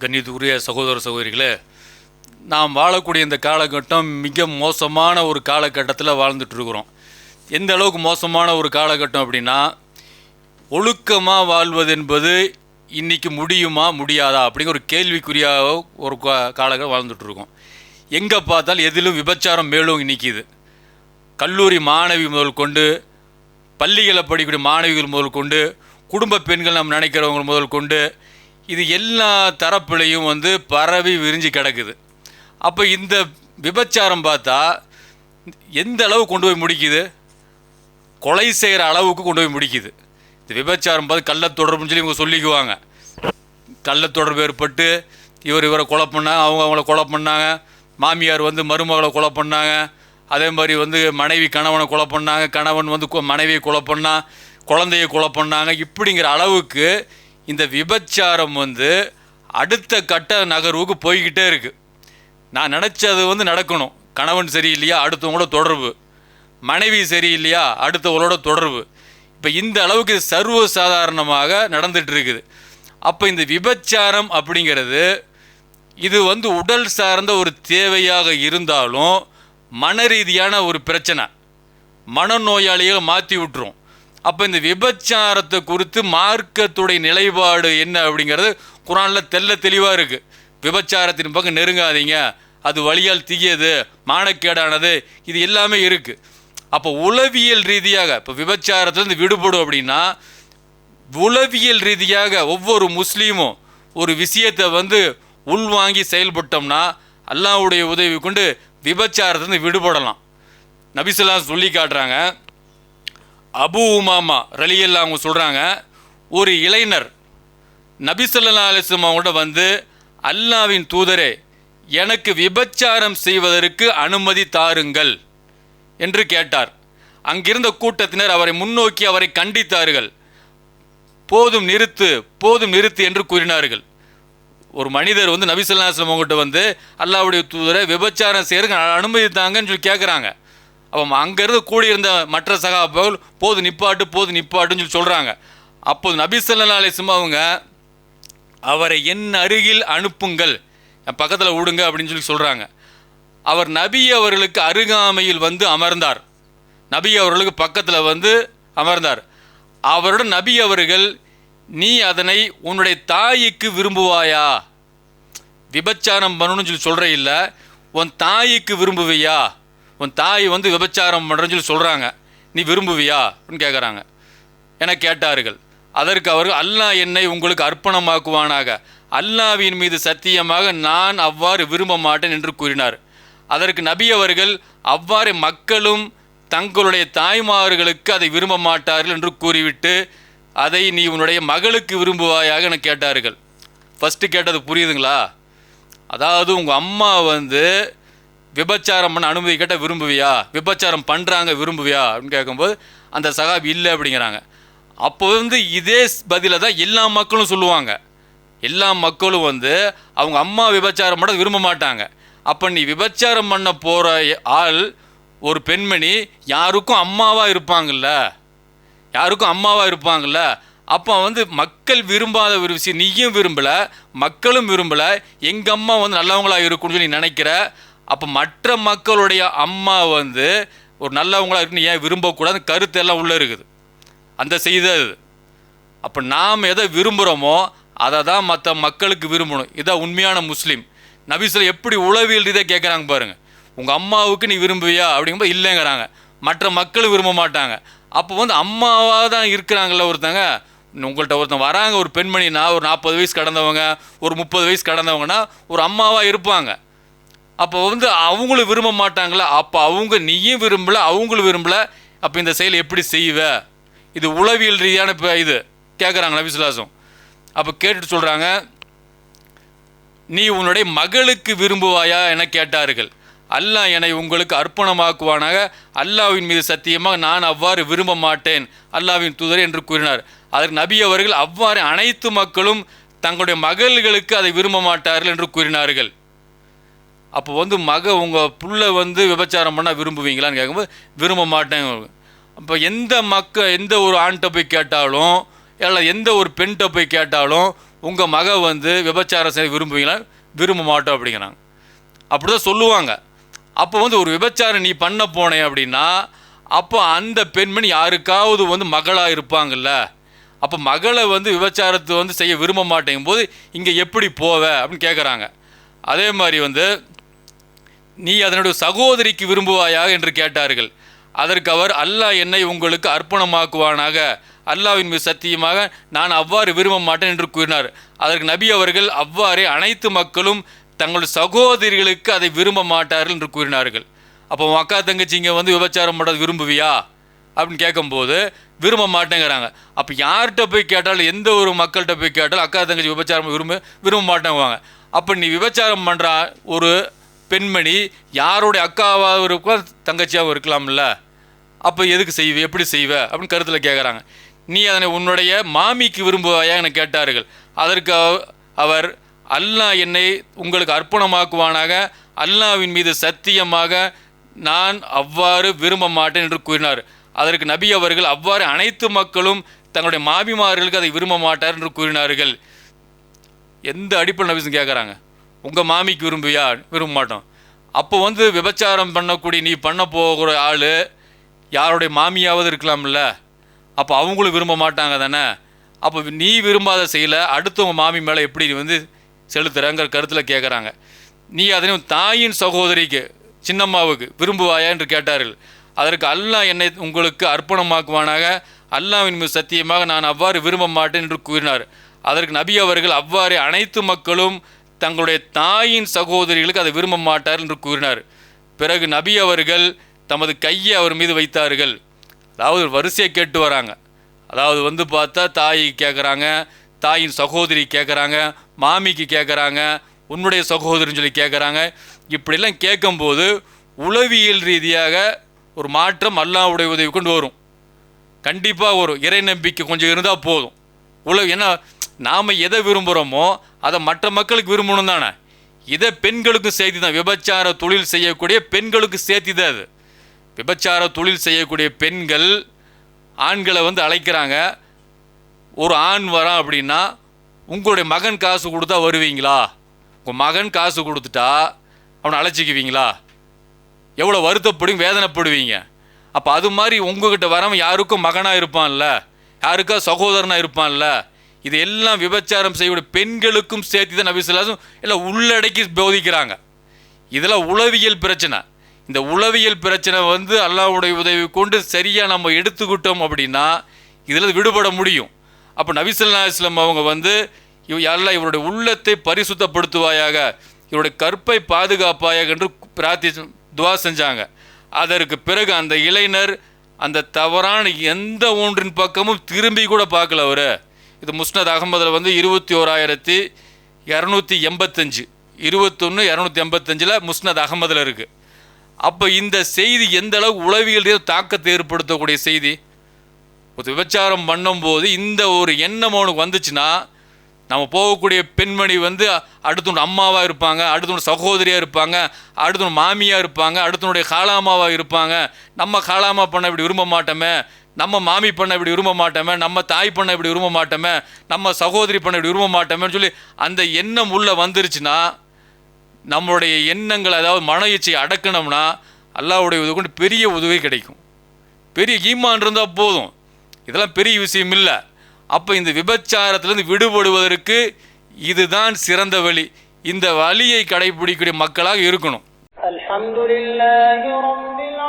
கண்ணியத்துக்குரிய சகோதர சகோதரிகளே நாம் வாழக்கூடிய இந்த காலகட்டம் மிக மோசமான ஒரு காலகட்டத்தில் வாழ்ந்துட்டு இருக்கிறோம் எந்த அளவுக்கு மோசமான ஒரு காலகட்டம் அப்படின்னா ஒழுக்கமாக வாழ்வது என்பது இன்றைக்கி முடியுமா முடியாதா அப்படிங்கிற ஒரு கேள்விக்குறியாக ஒரு கா- காலகட்டம் வாழ்ந்துட்டு இருக்கோம் எங்கே பார்த்தாலும் எதிலும் விபச்சாரம் மேலும் நிற்கிது கல்லூரி மாணவி முதல் கொண்டு பள்ளிகளை படிக்கக்கூடிய மாணவிகள் முதல் கொண்டு குடும்ப பெண்கள் நம்ம நினைக்கிறவங்க முதல் கொண்டு இது எல்லா தரப்புலையும் வந்து பரவி விரிஞ்சு கிடக்குது. அப்போ இந்த விபச்சாரம் பார்த்தா எந்த அளவு கொண்டு போய் முடிக்குது? கொலை செய்கிற அளவுக்கு கொண்டு போய் முடிக்குது. இந்த விபச்சாரம் பார்த்து கள்ளத்தொடர்புன்னு சொல்லி இவங்க சொல்லிக்குவாங்க. கள்ளத்தொடர்பு ஏற்பட்டு இவர் இவரை கொலை பண்ணாங்க அவங்க அவங்கள கொலை பண்ணாங்க மாமியார் வந்து மருமகளை கொலை பண்ணாங்க அதே மாதிரி வந்து மனைவி கணவனை கொலை பண்ணாங்க கணவன் வந்து கு- மனைவியை கொலை பண்ணா குழந்தையை கொலை பண்ணாங்க இப்படிங்கிற அளவுக்கு இந்த விபச்சாரம் வந்து அடுத்த கட்ட நகர்வுக்கு போய்கிட்டே இருக்குது நான் நினச்சது வந்து நடக்கணும். கணவன் சரியில்லையா அடுத்தவங்களோட தொடர்பு. மனைவி சரியில்லையா அடுத்தவங்களோட தொடர்பு. இப்போ இந்த அளவுக்கு சர்வ சாதாரணமாக நடந்துட்டு இருக்குது அப்போ இந்த விபச்சாரம் அப்படிங்கிறது இது வந்து உடல் சார்ந்த ஒரு தேவையாக இருந்தாலும் மன ரீதியான ஒரு பிரச்சனை. மனநோயாளிகளை மாற்றி விட்டுரும். அப்போ இந்த விபச்சாரத்தை குறித்து மார்க்கத்துடைய நிலைப்பாடு என்ன அப்படிங்கிறது குரானில் தெல்ல தெளிவாக இருக்குது விபச்சாரத்தின் பக்கம் நெருங்காதீங்க. அது வழியால் திகியது மானக்கேடானது இது எல்லாமே இருக்குது அப்போ உளவியல் ரீதியாக இப்போ விபச்சாரத்துலேருந்து விடுபடும் அப்படின்னா உளவியல் ரீதியாக ஒவ்வொரு முஸ்லீமும் ஒரு விஷயத்தை வந்து உள்வாங்கி செயல்பட்டோம்னா அல்லாவுடைய உதவி கொண்டு விபச்சாரத்துலேருந்து விடுபடலாம். நபிசல்லாம் சொல்லி காட்டுறாங்க. அபு உமாமா ரலியல்லா அவங்க சொல்கிறாங்க ஒரு இளைஞர் நபிசல்லா அலிஸ்லாம் வந்து அல்லாவின் தூதரே எனக்கு விபச்சாரம் செய்வதற்கு அனுமதி தாருங்கள் என்று கேட்டார். அங்கிருந்த கூட்டத்தினர் அவரை முன்னோக்கி அவரை கண்டித்தார்கள். போதும் நிறுத்து போதும் நிறுத்து என்று கூறினார்கள். ஒரு மனிதர் வந்து நபிசுல்லாஸ்லம் அவங்ககிட்ட வந்து அல்லாவுடைய தூதரை விபச்சாரம் செய்யறதுக்கு அனுமதித்தாங்கன்னு சொல்லி கேட்குறாங்க அப்போ அங்கேருந்து கூடியிருந்த மற்ற சகாபாக்கள் போது நிப்பாட்டு போது நிப்பாட்டுன்னு சொல்லி சொல்கிறாங்க அப்போது நபிசல்லா அலிஸ்லம் அவங்க அவரை என் அருகில் அனுப்புங்கள் என் பக்கத்தில் விடுங்க அப்படின்னு சொல்லி சொல்கிறாங்க அவர் நபி அவர்களுக்கு அருகாமையில் வந்து அமர்ந்தார். நபி அவர்களுக்கு பக்கத்தில் வந்து அமர்ந்தார். அவரோட நபி அவர்கள் நீ அதனை உன்னுடைய தாய்க்கு விரும்புவாயா? விபச்சாரம் பண்ணணும்னு சொல்லி சொல்கிற இல்லை. உன் தாய்க்கு விரும்புவியா? உன் தாய் வந்து விபச்சாரம் பண்ணுறேன்னு சொல்லி சொல்கிறாங்க நீ விரும்புவியா? அப்படின்னு கேட்குறாங்க என கேட்டார்கள். அதற்கு அவர்கள் அல்லாஹ் என்னை உங்களுக்கு அர்ப்பணமாக்குவானாக. அல்லாவின் மீது சத்தியமாக நான் அவ்வாறு விரும்ப மாட்டேன் என்று கூறினார். அதற்கு நபி அவர்கள் அவ்வாறு மக்களும் தங்களுடைய தாய்மார்களுக்கு அதை விரும்ப மாட்டார்கள் என்று கூறிவிட்டு அதை நீ உன்னுடைய மகளுக்கு விரும்புவாயாக என கேட்டார்கள். ஃபஸ்ட்டு கேட்டது புரியுதுங்களா? அதாவது உங்கள் அம்மா வந்து விபச்சாரம் பண்ண அனுமதி கேட்டால் விரும்புவியா? விபச்சாரம் பண்ணுறாங்க விரும்புவியா? அப்படின்னு கேட்கும்போது அந்த சகாபி இல்லை அப்படிங்கிறாங்க. அப்போ வந்து இதே பதிலை தான் எல்லா மக்களும் சொல்லுவாங்க. எல்லா மக்களும் வந்து அவங்க அம்மா விபச்சாரம் பண்ண விரும்ப மாட்டாங்க. அப்போ நீ விபச்சாரம் பண்ண போகிற ஆள் ஒரு பெண்மணி யாருக்கும் அம்மாவாக இருப்பாங்கல்ல? யாருக்கும் அம்மாவாக இருப்பாங்கல்ல அப்போ வந்து மக்கள் விரும்பாத ஒரு விஷயம். நீயும் விரும்பலை மக்களும் விரும்பலை எங்கள் அம்மா வந்து நல்லவங்களாக இருக்கும்னு சொல்லி நினைக்கிற அப்போ மற்ற மக்களுடைய அம்மா வந்து ஒரு நல்லவங்களாக இருக்குன்னு ஏன் விரும்பக்கூடாது? கருத்து எல்லாம் உள்ளே இருக்குது. அந்த செய்தி அது அப்போ நாம் எதை விரும்புகிறோமோ அதை தான் மற்ற மக்களுக்கு விரும்பணும். இதான் உண்மையான முஸ்லீம். நபிசில் எப்படி உளவியல் ரீதியாக கேட்குறாங்க பாருங்கள் உங்கள் அம்மாவுக்கு நீ விரும்புவியா? அப்படிங்கும்போது இல்லைங்கிறாங்க. மற்ற மக்கள் விரும்ப மாட்டாங்க. அப்போ வந்து அம்மாவாக தான் இருக்கிறாங்கள ஒருத்தங்க. உங்கள்கிட்ட ஒருத்தன் வராங்க ஒரு பெண்மணினா ஒரு நாற்பது வயசு கடந்தவங்க ஒரு முப்பது வயசு கடந்தவங்கன்னா ஒரு அம்மாவாக இருப்பாங்க. அப்போ வந்து அவங்களும் விரும்ப மாட்டாங்களா? அப்போ அவங்க நீயும் விரும்பல அவங்களும் விரும்பல. அப்போ இந்த செயல் எப்படி செய்வ? இது உளவியல் ரீதியான இப்போ இது. கேட்குறாங்க விசுவாசம்? அப்போ கேட்டுட்டு சொல்கிறாங்க நீ உன்னுடைய மகளுக்கு விரும்புவாயா? என கேட்டார்கள். அல்லாஹ் என்னை உங்களுக்கு அர்ப்பணமாக்குவானாக. அல்லாஹ்வின் மீது சத்தியமாக நான் அவ்வாறு விரும்ப மாட்டேன். அல்லாஹ்வின் தூதர் என்று கூறினார். அதற்கு நபி அவர்கள் அவ்வாறு அனைத்து மக்களும் தங்களுடைய மகள்களுக்கு அதை விரும்ப மாட்டார்கள் என்று கூறினார்கள். அப்போ வந்து மக உங்கள் புள்ள வந்து விபச்சாரம் பண்ணால் விரும்புவீங்களான்னு கேட்கும்போது விரும்ப மாட்டேங்க அப்போ எந்த மக்க எந்த ஒரு ஆண்கிட்ட போய் கேட்டாலும் இல்லை எந்த ஒரு பெண்கிட்ட போய் கேட்டாலும் உங்கள் மக வந்து விபச்சாரம் செய்ய விரும்புவீங்களா? விரும்ப மாட்டோம் அப்படிங்கிறாங்க. அப்படி தான் சொல்லுவாங்க. அப்போ வந்து ஒரு விபச்சாரம் நீ பண்ண போனே அப்படின்னா அப்போ அந்த பெண்மணி யாருக்காவது வந்து மகளாக இருப்பாங்கல்ல? அப்போ மகளை வந்து விபச்சாரத்தை வந்து செய்ய விரும்ப மாட்டேங்கும் போது இங்கே எப்படி போவ அப்படின்னு கேட்குறாங்க அதே மாதிரி வந்து நீ அதனுடைய சகோதரிக்கு விரும்புவாயாக என்று கேட்டார்கள். அதற்கு அவர் அல்லாஹ் என்னை உங்களுக்கு அர்ப்பணமாக்குவானாக. அல்லாஹ்வின் மீது சத்தியமாக நான் அவ்வாறு விரும்ப மாட்டேன் என்று கூறினார். அதற்கு நபி அவர்கள் அவ்வாறே அனைத்து மக்களும் தங்கள் சகோதரிகளுக்கு அதை விரும்ப மாட்டார்கள் என்று கூறினார்கள். அப்போ உன் அக்கா தங்கச்சிங்க வந்து விபச்சாரம் பண்ணுறது விரும்புவியா? அப்படின்னு கேட்கும்போது விரும்ப மாட்டேங்கிறாங்க. அப்போ யார்கிட்ட போய் கேட்டாலும் எந்த ஒரு மக்கள்கிட்ட போய் கேட்டாலும் அக்கா தங்கச்சி விபச்சாரம் விரும்ப விரும்ப மாட்டேங்குவாங்க. அப்போ நீ விபச்சாரம் பண்ணுற ஒரு பெண்மணி யாருடைய அக்காவாகவும் இருக்கும் தங்கச்சியாகவும் இருக்கலாம்ல. அப்போ எதுக்கு செய்வ எப்படி செய்வ அப்படின்னு கருத்தில் கேட்குறாங்க நீ அதனை உன்னுடைய மாமிக்கு விரும்புவாயா என கேட்டார்கள். அதற்கு அவர் அல்லாஹ் என்னை உங்களுக்கு அர்ப்பணமாக்குவானாக. அல்லாவின் மீது சத்தியமாக நான் அவ்வாறு விரும்ப மாட்டேன் என்று கூறினார். அதற்கு நபி அவர்கள் அவ்வாறு அனைத்து மக்களும் தங்களுடைய மாமிமார்களுக்கு அதை விரும்ப மாட்டார் என்று கூறினார்கள். எந்த அடிப்படை நபிசும் கேட்குறாங்க? உங்கள் மாமிக்கு விரும்புவியா? விரும்ப மாட்டோம். அப்போ வந்து விபச்சாரம் பண்ணக்கூடிய நீ பண்ண போகிற ஆள் யாருடைய மாமியாவது இருக்கலாம்ல? அப்போ அவங்களும் விரும்ப மாட்டாங்க தானே? அப்போ நீ விரும்பாத செய்யலை அடுத்தவங்க மாமி மேலே எப்படி வந்து செலுத்துறங்கிற கருத்தில் கேட்குறாங்க நீ அதனையும் தாயின் சகோதரிக்கு சின்னம்மாவுக்கு விரும்புவாயா என்று கேட்டார்கள். அதற்கு அல்லாஹ் என்னை உங்களுக்கு அர்ப்பணமாக்குவானாக? அல்லாவின் மீது சத்தியமாக நான் அவ்வாறு விரும்ப மாட்டேன் என்று கூறினார். அதற்கு நபி அவர்கள் அவ்வாறே அனைத்து மக்களும் தங்களுடைய தாயின் சகோதரிகளுக்கு அதை விரும்ப மாட்டார் என்று கூறினார். பிறகு நபி அவர்கள் தமது கையை அவர் மீது வைத்தார்கள். அதாவது வரிசையை கேட்டு வராங்க. அதாவது வந்து பார்த்தா தாய் கேட்குறாங்க தாயின் சகோதரி கேட்குறாங்க மாமிக்கு கேட்குறாங்க உன்னுடைய சகோதரின்னு சொல்லி கேட்குறாங்க இப்படிலாம் கேட்கும்போது உளவியல் ரீதியாக ஒரு மாற்றம் அல்லாவுடைய உதவி கொண்டு வரும். கண்டிப்பாக வரும் இறை நம்பிக்கை கொஞ்சம் இருந்தால் போதும். உலக ஏன்னா நாம் எதை விரும்புகிறோமோ அதை மற்ற மக்களுக்கு விரும்பணும் தானே. இதை பெண்களுக்கும் சேர்த்து தான் விபச்சார தொழில் செய்யக்கூடிய பெண்களுக்கு சேர்த்து தான் அது. விபச்சார தொழில் செய்யக்கூடிய பெண்கள் ஆண்களை வந்து அழைக்கிறாங்க. ஒரு ஆண் வரான் அப்படின்னா உங்களுடைய மகன் காசு கொடுத்தா வருவீங்களா? உங்கள் மகன் காசு கொடுத்துட்டா அவனை அழைச்சிக்குவீங்களா? எவ்வளோ வருத்தப்படும் வேதனைப்படுவீங்க. அப்போ அது மாதிரி உங்ககிட்ட வரவன் யாருக்கும் மகனாக இருப்பான்ல? யாருக்கா சகோதரனாக இருப்பான்ல? இது எல்லாம் விபச்சாரம் செய்யக்கூடிய பெண்களுக்கும் சேர்த்து தான் நபிசுல்லாசும் எல்லாம் உள்ளடக்கி போதிக்கிறாங்க. இதெல்லாம் உளவியல் பிரச்சனை. இந்த உளவியல் பிரச்சனை வந்து அல்லாவுடைய உதவி கொண்டு சரியாக நம்ம எடுத்துக்கிட்டோம் அப்படின்னா இதில் விடுபட முடியும். அப்போ நபிசல்லா இஸ்லாம் அவங்க வந்து இவ எல்லாம் இவருடைய உள்ளத்தை பரிசுத்தப்படுத்துவாயாக இவருடைய கற்பை பாதுகாப்பாயாக என்று பிரார்த்தி துவா செஞ்சாங்க. அதற்கு பிறகு அந்த இளைஞர் அந்த தவறான எந்த ஒன்றின் பக்கமும் திரும்பி கூட பார்க்கல அவர். இது முஸ்னத் அகமதில் வந்து இருபத்தி ஓராயிரத்தி இரநூத்தி எண்பத்தஞ்சு. இருபத்தொன்று இரநூத்தி எண்பத்தஞ்சில் முஸ்னத் அகமதில் இருக்குது அப்போ இந்த செய்தி எந்த அளவு உளவியல் தாக்கத்தை ஏற்படுத்தக்கூடிய செய்தி? ஒரு விபச்சாரம் பண்ணும்போது இந்த ஒரு எண்ணம் அவனுக்கு வந்துச்சுன்னா நம்ம போகக்கூடிய பெண்மணி வந்து அடுத்தவனுடைய அம்மாவாக இருப்பாங்க அடுத்தவனுடைய சகோதரியாக இருப்பாங்க அடுத்தவன் மாமியாக இருப்பாங்க அடுத்தவனுடைய காலாமாவாக இருப்பாங்க. நம்ம காலாமா பண்ண இப்படி விரும்ப மாட்டோமே நம்ம மாமி பண்ண இப்படி விரும்ப மாட்டோமே நம்ம தாய் பண்ண இப்படி விரும்ப மாட்டோமே நம்ம சகோதரி பண்ண இப்படி விரும்ப மாட்டோமேன்னு சொல்லி அந்த எண்ணம் உள்ளே வந்துருச்சுன்னா நம்மளுடைய எண்ணங்கள் அதாவது மன இச்சையை அடக்கணும்னா அல்லாவுடைய உதவி கொண்டு பெரிய உதவி கிடைக்கும். பெரிய ஈமான் இருந்தால் போதும். இதெல்லாம் பெரிய விஷயம் இல்லை. அப்போ இந்த விபச்சாரத்திலேருந்து விடுபடுவதற்கு இதுதான் சிறந்த வழி. இந்த வழியை கடைபிடிக்கக்கூடிய மக்களாக இருக்கணும். அல்ஹம்துலில்லாஹி ரப்பில்